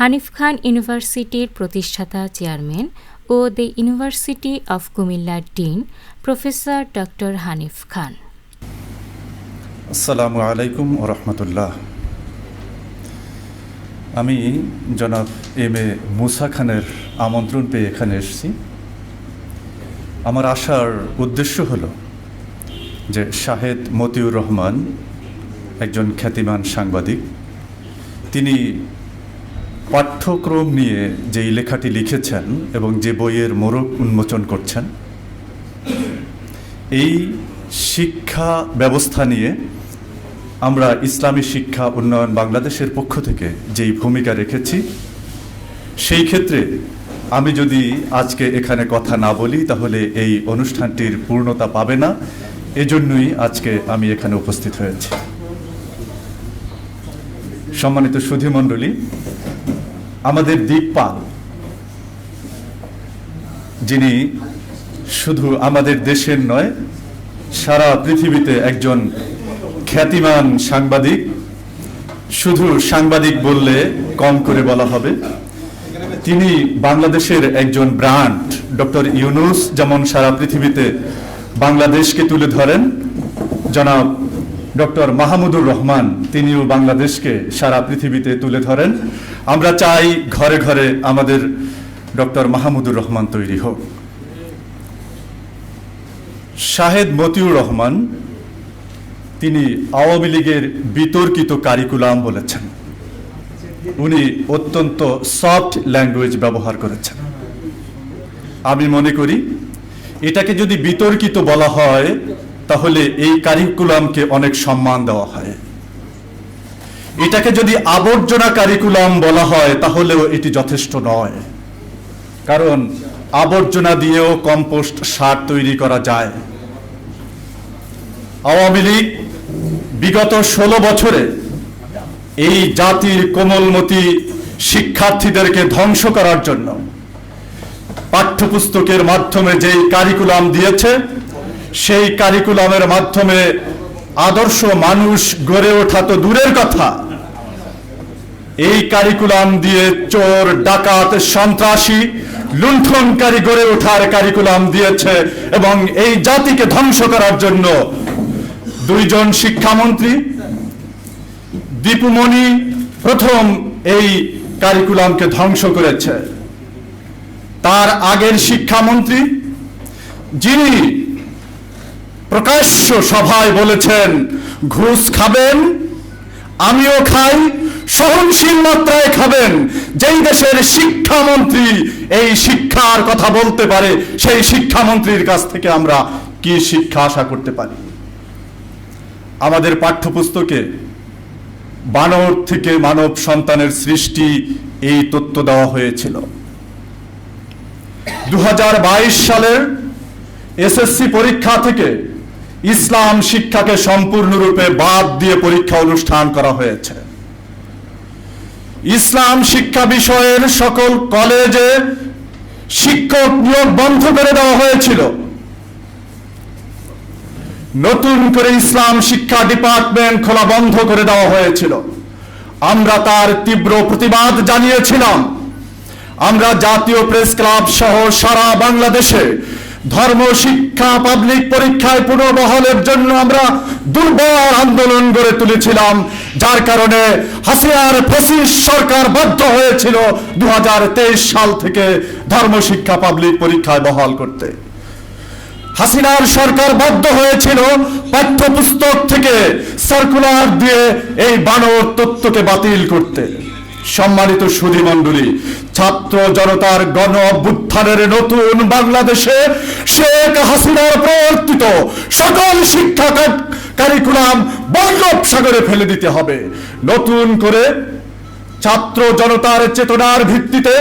হানিফ খান ইউনিভার্সিটির প্রতিষ্ঠাতা চেয়ারম্যান ও দ্য ইউনিভার্সিটি অফ কুমিল্লার dean professor doctor Hanif Khan. আসসালামু আলাইকুম রহমতুল্লাহ। আমি জনাব এম এ মুসা খানের আমন্ত্রণ পেয়ে এখানে এসেছি। আমার আসার উদ্দেশ্য হলো যে শাহেদ মতিউর রহমান একজন খ্যাতিমান সাংবাদিক। তিনি পাঠ্যক্রম নিয়ে যেই লেখাটি লিখেছেন এবং যে বইয়ের মোড়ক উন্মোচন করছেন, এই শিক্ষা ব্যবস্থা নিয়ে আমরা ইসলামী শিক্ষা উন্নয়ন বাংলাদেশের পক্ষ থেকে যেই ভূমিকা রেখেছি, সেই ক্ষেত্রে আমি যদি আজকে এখানে কথা না বলি, তাহলে এই অনুষ্ঠানটির পূর্ণতা পাবে না। এজন্যই আজকে আমি এখানে উপস্থিত হয়েছি। সম্মানিত সুধীমণ্ডলী আমাদের দিকপাল যিনি শুধু আমাদের দেশের নয়, সারা পৃথিবীতে একজন খ্যাতিমান সাংবাদিক। শুধু সাংবাদিক বললে কম করে বলা হবে। তিনি বাংলাদেশের একজন ব্র্যান্ড, ডক্টর ইউনুস, যেমন সারা পৃথিবীতে বাংলাদেশকে তুলে ধরেন। জনাব ডক্টর মাহমুদুর রহমান, তিনিও বাংলাদেশকে সারা পৃথিবীতে তুলে ধরেন। আমরা চাই ঘরে ঘরে আমাদের ডক্টর মাহমুদুর রহমান তৈরি হোক। শাহেদ মতিউর রহমান, তিনি আওয়ামী লীগের বিতর্কিত কারিকুলাম বলেছেন। উনি অত্যন্ত সফট ল্যাঙ্গুয়েজ ব্যবহার করেছেন। আমি মনে করি, এটাকে যদি বিতর্কিত বলা হয়, তাহলে এই কারিকুলামকে অনেক সম্মান দেওয়া হয়। এটাকে যদি আবর্জনা কারিকুলাম বলা হয়, তাহলেও এটি যথেষ্ট নয়। কারণ আবর্জনা দিয়েও কম্পোস্ট সার তৈরি করা যায়। আওয়ামী লীগ বিগত ষোলো বছরে এই জাতির কোমলমতি শিক্ষার্থীদেরকে ধ্বংস করার জন্য পাঠ্যপুস্তকের মাধ্যমে যেই কারিকুলাম দিয়েছে সেই কারিকুলামের মাধ্যমে আদর্শ মানুষ গড়ে ওঠা তো দূরের কথা। এই কারিকুলাম দিয়ে চোর, ডাকাত, সন্ত্রাসী লুণ্ঠনকারী গড়ে ওঠার কারিকুলাম দিয়েছে এবং এই জাতিকে ধ্বংস করার জন্য দুইজন শিক্ষামন্ত্রী, দীপুমণি প্রথম এই কারিকুলামকে ধ্বংস করেছে। তার আগের শিক্ষামন্ত্রী যিনি প্রকাশ্য সভায় বলেছেন, ঘুষ খাবেন, আমিও খাই, সহনশীল মাত্রায় খাবেন। যেই দেশের শিক্ষামন্ত্রী এই শিক্ষার কথা বলতে পারে, সেই শিক্ষামন্ত্রীর কাছ থেকে আমরা কি শিক্ষা আশা করতে পারি? আমাদের পাঠ্যপুস্তকে বানর থেকে মানব সন্তানের সৃষ্টি এই তথ্য দেওয়া হয়েছিল। দু হাজার বাইশ সালের এসএসসি পরীক্ষা থেকে ইসলাম শিক্ষাকে সম্পূর্ণরূপে বাদ দিয়ে পরীক্ষা অনুষ্ঠান করা হয়েছে। ইসলাম শিক্ষা বিষয়ের সকল কলেজে শিক্ষক নিয়োগ বন্ধ করে দেওয়া হয়েছিল। নতুন করে ইসলাম শিক্ষা ডিপার্টমেন্ট খোলা বন্ধ করে দেওয়া হয়েছিল। আমরা তার তীব্র প্রতিবাদ জানিয়েছিলাম। আমরা জাতীয় প্রেস ক্লাব সহ সারা বাংলাদেশে ধর্ম, শিক্ষা, পাবলিক পরীক্ষায় পুনর্বহলের জন্য আমরা দুর্বল আন্দোলন গড়ে তুলেছিলাম, যার কারণে হাসিয়ার ফেসিস সরকার বাধ্য হয়েছিল দু সাল থেকে ধর্ম, শিক্ষা, পাবলিক পরীক্ষায় বহাল করতে। হাসিনার সরকার বাধ্য হয়েছিল পাঠ্যপুস্তক থেকে সার্কুলার দিয়ে এই বানর তত্ত্বকে বাতিল করতে। সম্মানিত সুধী মণ্ডলী, ছাত্র জনতার গণ অভ্যুত্থানের নতুন বাংলাদেশে শেখ হাসিনার প্রবর্তিত সকল শিক্ষা কারিকুলাম বৈরব সাগরে ফেলে দিতে হবে। নতুন করে ছাত্র জনতার চেতনার ভিত্তিতে,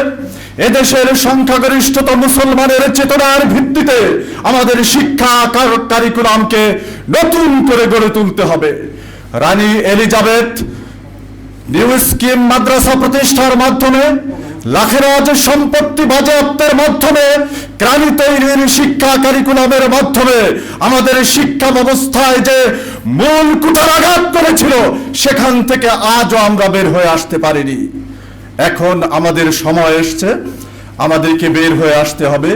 এদেশের সংখ্যাগরিষ্ঠত মুসলমানের চেতনার ভিত্তিতে আমাদের শিক্ষা কারিকুলামকে নতুন করে গড়ে তুলতে হবে। রানী এলিজাবেথ নিউ স্কিম মাদ্রাসা প্রতিষ্ঠার মাধ্যমে লাখেরাজ সম্পত্তি বাজেয়াপ্তের মাধ্যমে ক্রানি তৈরির শিক্ষা কারিকুলামের মাধ্যমে আমাদের শিক্ষা ব্যবস্থায় যে মূল কুঠারাঘাত করেছিল, সেখান থেকে আজও আমরা বের হয়ে আসতে পারিনি। এখন আমাদের সময় এসছে, আমাদেরকে বের হয়ে আসতে হবে।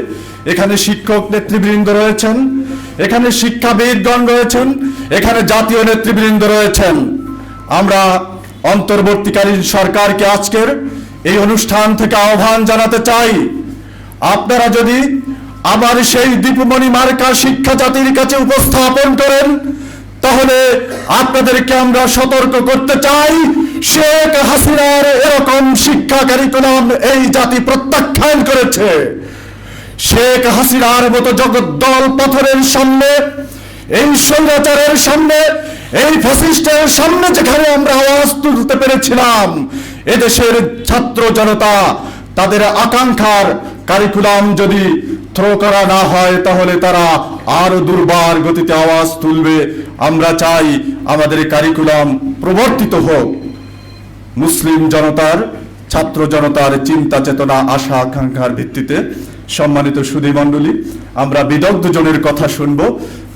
এখানে শিক্ষক নেতৃবৃন্দ রয়েছেন, এখানে শিক্ষাবিদগণ রয়েছেন, এখানে জাতীয় নেতৃবৃন্দ রয়েছেন। আমরা অন্তর্বর্তীকালীন সরকারকে আজকের এই অনুষ্ঠান থেকে আহ্বান জানাতে চাই। আপনারা যদি আবার সেই দীপমণি মার্কা শিক্ষা জাতির কাছে উপস্থাপন করেন, তাহলে আপনাদেরকে আমরা সতর্ক করতে চাই। শেখ হাসিনার এরকম শিক্ষা কারিকুলাম এই জাতি প্রত্যাখ্যান করেছে। শেখ হাসিনার মতো জগদ্দল পাথরের সামনে, এই স্বৈরাচারের সামনে এই ফ্যাসিস্টের সামনে যেখানে আমরা আওয়াজ তুলতে পেরেছিলাম, এদেশের ছাত্র জনতা, তাদের আকাঙ্ক্ষার কারিকুলাম যদি থ্রো করা না হয়, তাহলে তারা আরও দুর্বার গতিতে আওয়াজ তুলবে। আমরা চাই আমাদের কারিকুলাম প্রবর্তিত হোক। মুসলিম জনতার, ছাত্র জনতার চিন্তা চেতনা, আশা, আকাঙ্ক্ষার ভিত্তিতে সম্মানিত সুধী মণ্ডলী আমরা বিদগ্ধ জনের কথা শুনব।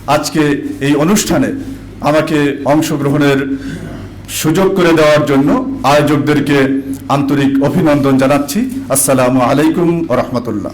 আজকে এই অনুষ্ঠানে আমাকে অংশগ্রহণের সুযোগ করে দেওয়ার জন্য আয়োজকদেরকে আন্তরিক অভিনন্দন জানাচ্ছি। আসসালামু আলাইকুম রহমতুল্লাহ।